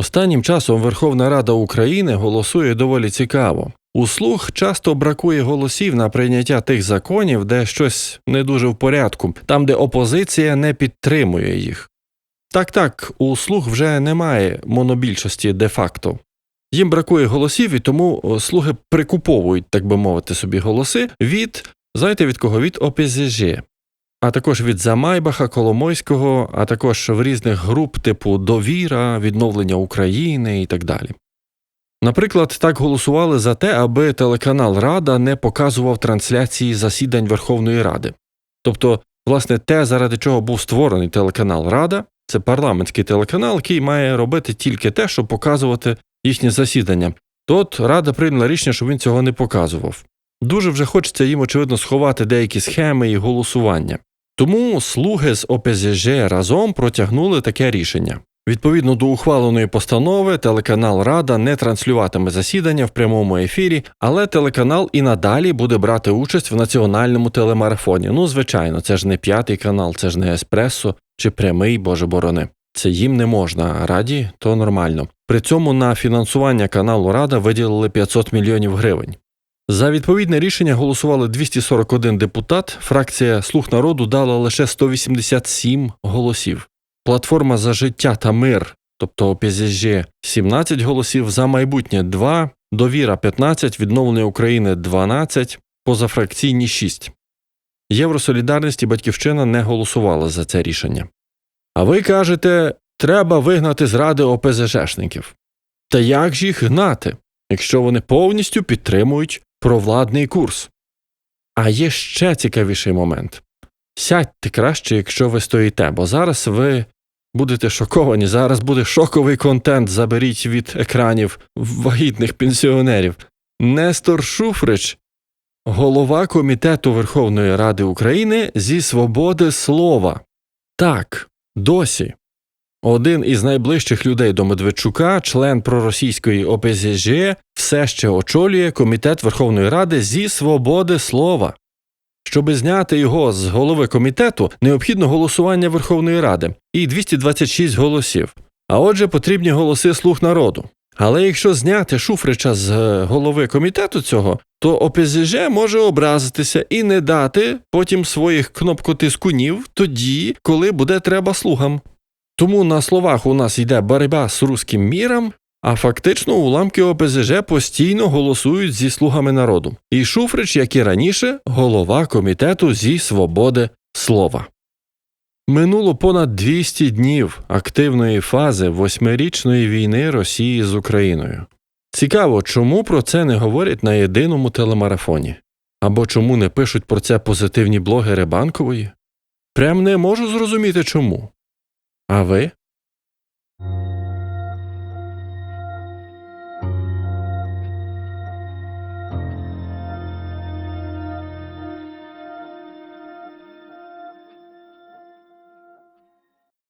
Останнім часом Верховна Рада України голосує доволі цікаво. У слух часто бракує голосів на прийняття тих законів, де щось не дуже в порядку, там, де опозиція не підтримує їх. Так так, у слух вже немає монобільшості де-факто. Їм бракує голосів, і тому слуги прикуповують, так би мовити, собі голоси від, знаєте від кого? Від ОПЗЖ, а також від Замайбаха, Коломойського, а також в різних груп типу Довіра, Відновлення України і так далі. Наприклад, так голосували за те, аби телеканал Рада не показував трансляції засідань Верховної Ради. Тобто, власне, те, заради чого був створений телеканал Рада, це парламентський телеканал, який має робити тільки те, щоб показувати їхні засідання. То от Рада прийняла рішення, щоб він цього не показував. Дуже вже хочеться їм, очевидно, сховати деякі схеми і голосування. Тому слуги з ОПЗЖ разом протягнули таке рішення. Відповідно до ухваленої постанови, телеканал Рада не транслюватиме засідання в прямому ефірі, але телеканал і надалі буде брати участь в національному телемарафоні. Ну, звичайно, це ж не п'ятий канал, це ж не еспресо чи прямий, боже борони. Це їм не можна, раді то нормально. При цьому на фінансування каналу Рада виділили 500 мільйонів гривень. За відповідне рішення голосували 241 депутат. Фракція Слуг народу дала лише 187 голосів. Платформа за життя та мир, тобто ОПЗЖ, 17 голосів, за майбутнє 2, довіра 15, відновлення України 12, позафракційні 6. Євросолідарність і Батьківщина не голосували за це рішення. А ви кажете, треба вигнати з ради ОПЗЖшників. Та як ж їх гнати, якщо вони повністю підтримують провладний курс? А є ще цікавіший момент. Сядьте краще, якщо ви стоїте, бо зараз ви будете шоковані. Зараз буде шоковий контент. Заберіть від екранів вагітних пенсіонерів. Нестор Шуфрич, голова Комітету Верховної Ради України зі свободи слова. Так, досі. Один із найближчих людей до Медведчука, член проросійської ОПЗЖ, все ще очолює Комітет Верховної Ради зі свободи слова. Щоби зняти його з голови комітету, необхідно голосування Верховної Ради і 226 голосів. А отже, потрібні голоси слуг народу. Але якщо зняти Шуфрича з е, голови комітету цього, то ОПЗЖ може образитися і не дати потім своїх кнопкотискунів тоді, коли буде треба слугам. Тому на словах у нас йде боротьба з руським міром, а фактично уламки ОПЗЖ постійно голосують зі слугами народу. І Шуфрич, як і раніше, голова комітету зі свободи слова. Минуло понад 200 днів активної фази восьмирічної війни Росії з Україною. Цікаво, чому про це не говорять на єдиному телемарафоні? Або чому не пишуть про це позитивні блогери банкової? Прям не можу зрозуміти чому. А ви?